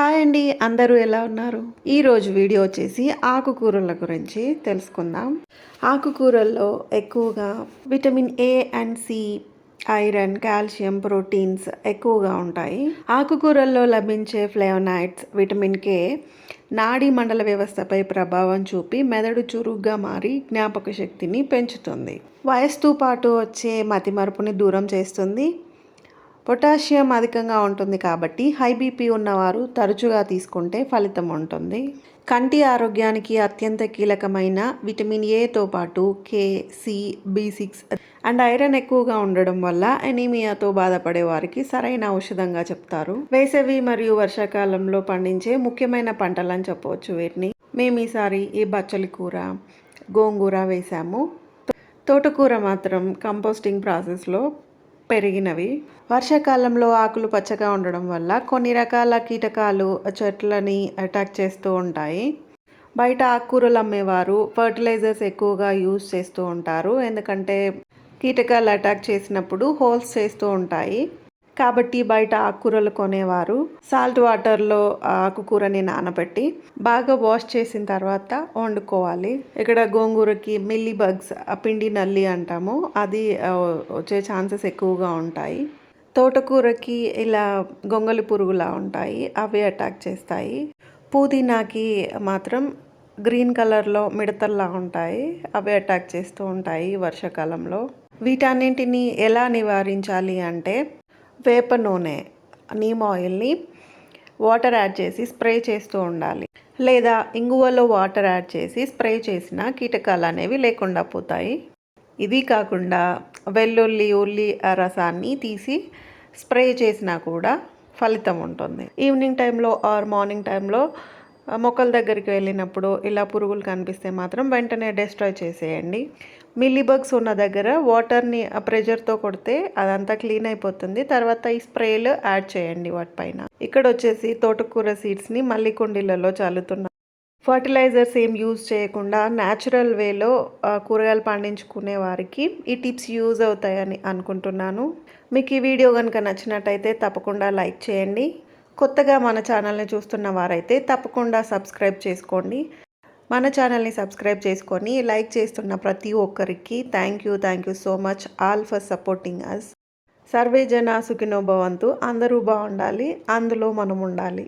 Hi అండి అందరూ ఎలా ఉన్నారు? ఈరోజు వీడియో వచ్చేసి ఆకుకూరల గురించి తెలుసుకుందాం. ఆకుకూరల్లో ఎక్కువగా vitamin A and C iron calcium proteins ఎక్కువగా ఉంటాయి. ఆకుకూరల్లో లభించే ఫ్లేవనాయిడ్స్ విటమిన్ కే నాడీ మండల వ్యవస్థపై ప్రభావం చూపి మెదడు చురుగ్గా మారి జ్ఞాపక శక్తిని పెంచుతుంది. వయస్సుతో పాటు వచ్చే మతిమరుపుని దూరం చేస్తుంది. పొటాషియం అధికంగా ఉంటుంది కాబట్టి హై బీపీ ఉన్నవారు తరచుగా తీసుకుంటే ఫలితం ఉంటుంది. కంటి ఆరోగ్యానికి అత్యంత కీలకమైన విటమిన్ ఏతో పాటు K C B six and iron ఎక్కువగా ఉండడం వల్ల ఎనీమియాతో బాధపడే వారికి సరైన ఔషధంగా చెప్తారు. వేసవి మరియు వర్షాకాలంలో పండించే ముఖ్యమైన పంటలని చెప్పవచ్చు. వీటిని మేము ఈసారి ఈ బచ్చలి కూర గోంగూర వేసాము. తోటకూర మాత్రం కంపోస్టింగ్ ప్రాసెస్లో పెరిగినవి. వర్షాకాలంలో ఆకులు పచ్చగా ఉండడం వల్ల కొన్ని రకాల కీటకాలు చెట్లని అటాక్ చేస్తూ ఉంటాయి. బయట ఆకుకూరలు అమ్మేవారు ఫర్టిలైజర్స్ ఎక్కువగా యూజ్ చేస్తూ ఉంటారు. ఎందుకంటే కీటకాలు అటాక్ చేసినప్పుడు హోల్స్ చేస్తూ ఉంటాయి. కాబట్టి బయట ఆకుకూరలు కొనేవారు. సాల్ట్ వాటర్లో ఆకుకూరని నానబెట్టి బాగా వాష్ చేసిన తర్వాత వండుకోవాలి. ఇక్కడ గోంగూరకి మిల్లీ బగ్స్ పిండి నల్లి అంటాము. అది వచ్చే ఛాన్సెస్ ఎక్కువగా ఉంటాయి. తోటకూరకి ఇలా గొంగలి పురుగులా ఉంటాయి. అవి అటాక్ చేస్తాయి. పుదీనాకి మాత్రం గ్రీన్ కలర్లో మిడతల్లా ఉంటాయి. అవి అటాక్ చేస్తూ ఉంటాయి వర్షాకాలంలో. వీటన్నింటినీ ఎలా నివారించాలి అంటే వేప నూనె నీమ్ ఆయిల్ని వాటర్ యాడ్ చేసి స్ప్రే చేస్తూ ఉండాలి. లేదా ఇంగువలో వాటర్ యాడ్ చేసి స్ప్రే చేసిన కీటకాలు అనేవి లేకుండా పోతాయి. ఇది కాకుండా వెల్లుల్లి ఉల్లి రసాన్ని తీసి స్ప్రే చేసినా కూడా ఫలితం ఉంటుంది. ఈవినింగ్ టైంలో ఆర్ మార్నింగ్ టైంలో మొక్కల దగ్గరికి వెళ్ళినప్పుడు ఇలా పురుగులు కనిపిస్తే మాత్రం వెంటనే డెస్ట్రాయ్ చేసేయండి. మిల్లీబగ్స్ ఉన్న దగ్గర వాటర్ని ప్రెషర్తో కొడితే అదంతా క్లీన్ అయిపోతుంది. తర్వాత ఈ స్ప్రేలు యాడ్ చేయండి వాటిపైన ఇక్కడ వచ్చేసి తోటకూర సీడ్స్ని మళ్ళీ కుండీలలో చల్లుతున్నాం. ఫర్టిలైజర్స్ ఏం యూజ్ చేయకుండా న్యాచురల్ వేలో కూరగాయలు పండించుకునే వారికి ఈ టిప్స్ యూజ్ అవుతాయని అనుకుంటున్నాను. మీకు ఈ వీడియో కనుక నచ్చినట్టయితే తప్పకుండా లైక్ చేయండి. కొత్తగా మన ఛానల్ని చూస్తున్న వారైతే తప్పకుండా సబ్స్క్రైబ్ చేసుకోండి. మన ఛానల్ని సబ్స్క్రైబ్ చేసుకొని లైక్ చేస్తున్న ప్రతి ఒక్కరికి thank you thank you so much all for supporting us survey జన సుఖినోభవంతు అందరూ బాగుండాలి అందులో మనం ఉండాలి.